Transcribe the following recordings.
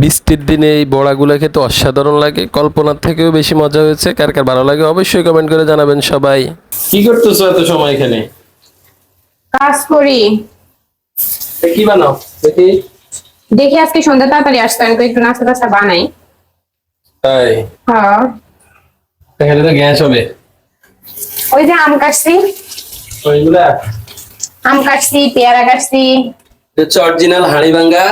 বৃষ্টির দিনে এই বড়াগুলো খেতে অসাধারণ লাগে। কল্পনার থেকেও বেশি মজা হয়েছে। কার কার ভালো লাগে অবশ্যই কমেন্ট করে জানাবেন সবাই। কি করতেছো এত সময় এখানে? কাজ করি। কি বানাও দেখি। দেখি আজকে সন্ধ্যা তাড়াতাড়ি আসতে আমি তো একটু নাস্তা টাস্তা বানাই। তাই? হ্যাঁ। এখানে তো গ্যাস হবে। ওই যে আম কাটছি। ওইগুলা? আম কাটছি পেয়ারা কাটছি। হচ্ছে অরিজিনাল হাড়ি ভাঙ্গা।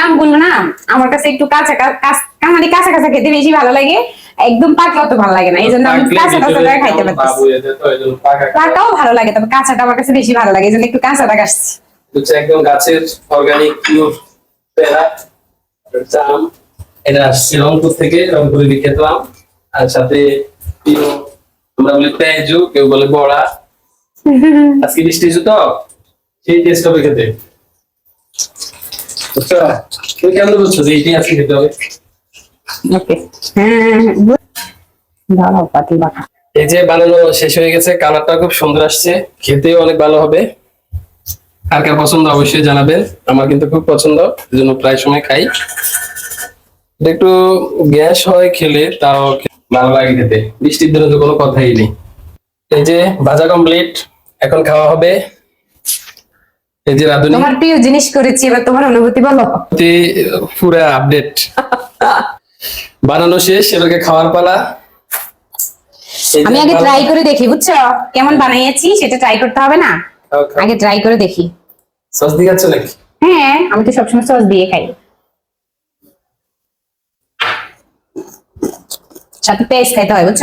আমগুলো না আমার কাছে একটু কাঁচা কা- কাঁচ- কাঁচা কাঁচা খেতে বেশি ভালো লাগে। একদম অত ভালো লাগে না এই জন্য আমি কাঁচা খাইতে। পাকাও ভালো লাগে তবে কাঁচাটা আমার কাছে বেশি ভালো লাগে এই জন্য একটু কাঁচাটা কাটছি হচ্ছে একদম গাছের অর্গানিক পিওর পেয়ারা আর এটা আসছে রংপুর থেকে রংপুরে বিখ্যাত আম। আর সাথে আমরা বলি পেঁয়াজু কেউ বলে বড়া। আজকে বৃষ্টি তো সেই টেস্ট হবে খেতে। বুঝছ তুমি কেমন বুঝছ যে এইটাই আজকে খেতে হবে? ওকে। হ্যাঁ দাঁড়াও পাতি বাটা। এই যে বানানো শেষ হয়ে গেছে কালারটা খুব সুন্দর আসছে খেতেও অনেক ভালো হবে। কার কার পছন্দ অবশ্যই জানাবেন আমার কিন্তু খুব পছন্দ এই জন্য প্রায় সময় খাই। একটু গ্যাস হয় খেলে তাও ভালো লাগে খেতে। বৃষ্টির দিনে তো কোনো কথাই নেই। এই যে ভাজা কমপ্লিট এখন খাওয়া হবে। এই যে রাধুনি। তোমার প্রিয় জিনিস করেছি এবার তোমার অনুভূতি বলো। পুরা আপডেট বানানো শেষ এবারকে খাওয়ার পালা। আমি আগে ট্রাই করে দেখি বুঝছ? কেমন বানিয়েছি সেটা ট্রাই করতে হবে না। আগে ট্রাই করে দেখি। সস দিয়ে খাচ্ছ নাকি? হ্যাঁ আমি তো সবসময় সস দিয়ে খাই। সাথে পেস্ট খাইতে হয় বুঝছ?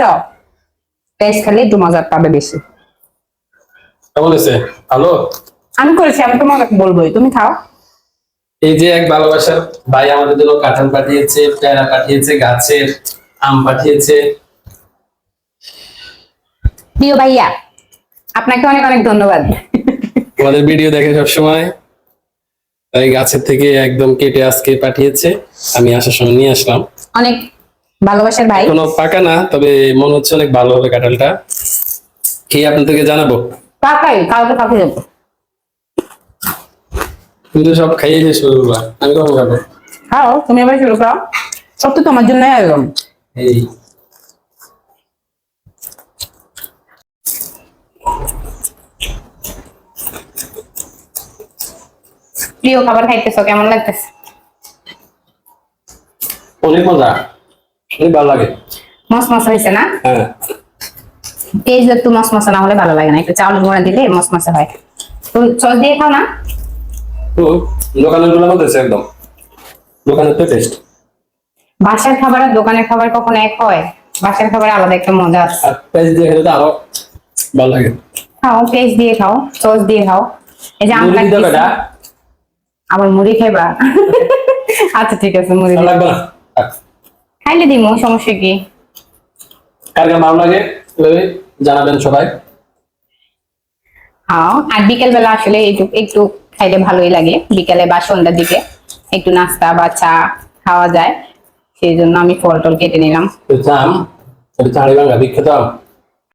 পেস্ট খেলে একটু মজা পাবে বেশি। ভালো? আমি করেছি আমি তোমাকে বলবোই। তুমি খাও। এই যে এক ভালোবাসার ভাই আমাদের জন্য কাঁঠাল পাঠিয়েছে পেয়ারা পাঠিয়েছে গাছের আম পাঠিয়েছে। প্রিয় ভাইয়া আপনাকে অনেক অনেক ধন্যবাদ। আমাদের ভিডিও দেখে সবসময় এই গাছের থেকে একদম কেটে আজকে পাঠিয়েছে। আমি আসার সময় নিয়ে আসলাম। অনেক ভালোবাসার ভাই। কোনো পাকা না তবে মনে হচ্ছে অনেক ভালো হবে কাঁঠালটা। খেয়ে আপনাদেরকে জানাব। কাকাই কাউকে কাকে দেবো। কিন্তু সব খাইয়ে শেষ করে দিবা। আমি কখন খাব? খাও তুমি এবার শুরু করো সব তো তোমার জন্য একদম এই। প্রিয় খাবার খাইতেছো কেমন লাগতেছে? অনেক মজা। অনেক ভালো লাগে। মস মস হয়েছে না? হ্যাঁ। তেজ একটু মস মশা না হলে ভালো লাগে না। একটু চাউল গুঁড়া দিলে মস মশা হয় সস দিয়ে খাও না? দোকানেরগুলো মধ্যে একদম। দোকানের তো টেস্ট বাসার খাবার আর দোকানের খাবার কখনো এক হয়? বাসার খাবার আলাদা একটা মজা আছে। আর দিয়ে খেলে তো আরও ভালো লাগে। খাও পেস্ট দিয়ে খাও সস দিয়ে খাও। এই যে আম মুড়ি দিতে হবে কাটতেছি। না? আবার মুড়ি খাইবা? আচ্ছা ঠিক আছে মুড়ি। লাগবে না? খাইলে দিমো সমস্যা কি? কার কার ভালো লাগে জানাবেন সবাই। খাও। আর বিকেল বেলা আসলে একটু একটু খাইলে ভালোই লাগে। বিকেলে বা সন্ধ্যার দিকে একটু নাস্তা বা চা খাওয়া যায়। সেই জন্য আমি ফল টল কেটে নিলাম। বিখ্যাত।